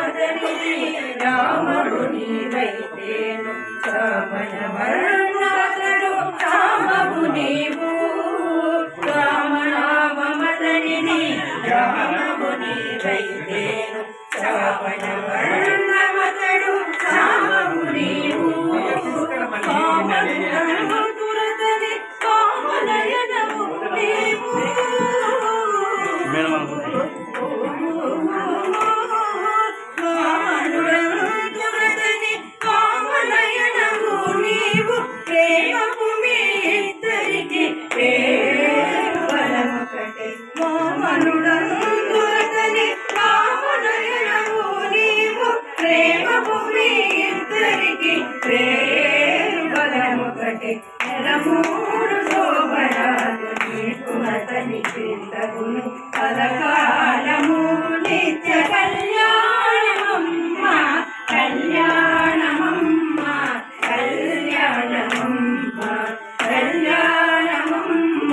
రామదరి రాముడు నీవైతేను సమయ మరణాతడు రామము నీవు రామ పదమూడు శోభనాలు నీకుమతని కీర్తగును పదకాలము నిత్య కళ్యాణమమ్మ కళ్యాణమమ్మ కళ్యాణమమ్మ కళ్యాణమమ్మ.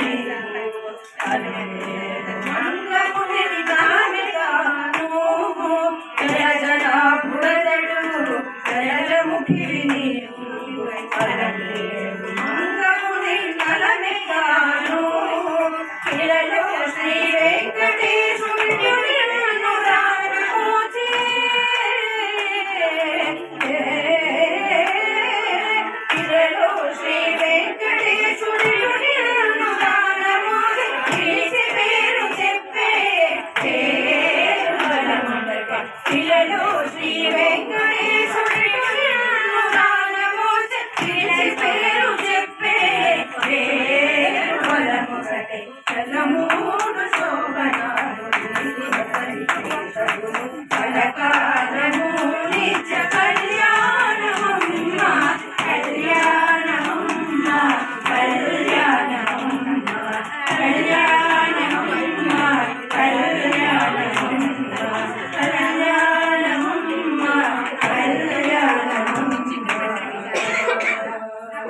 Thank you.